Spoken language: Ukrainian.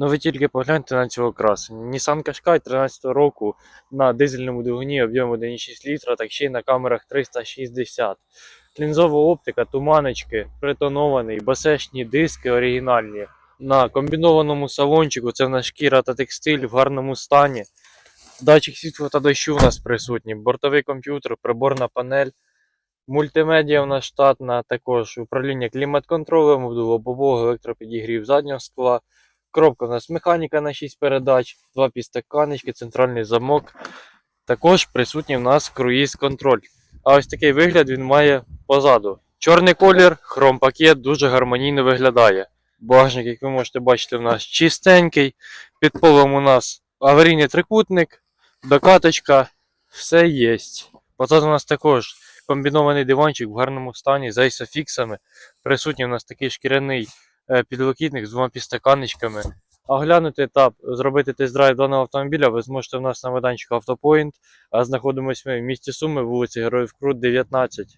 Ну ви тільки погляньте на цього красення. Nissan Qashqai 13 року на дизельному двигуні об'єм 1,6 літра, так ще й на камерах 360. Лінзова оптика, туманочки, притонований, басешні диски оригінальні. На комбінованому салончику це в нас шкіра та текстиль в гарному стані. Датчик світла та дощу у нас присутній, бортовий комп'ютер, приборна панель. Мультимедіа у нас штатна, також управління клімат-контролем, лобового електропідігрів заднього скла. Коробка у нас механіка на 6 передач, два підстаканечки, центральний замок. Також присутній у нас круїз-контроль. А ось такий вигляд він має позаду. Чорний колір, хром-пакет дуже гармонійно виглядає. Багажник, як ви можете бачити, у нас чистенький. Під полом у нас аварійний трикутник, докаточка, все є. Позаду у нас також комбінований диванчик в гарному стані з айсофіксами. Присутній у нас такий шкіряний підлокітник з двома підстаканничками. Оглянути та зробити тест-драйв даного автомобіля ви зможете в нас на майданчику Автопоінт, а знаходимося ми в місті Суми, вулиці Героїв Крут, 19.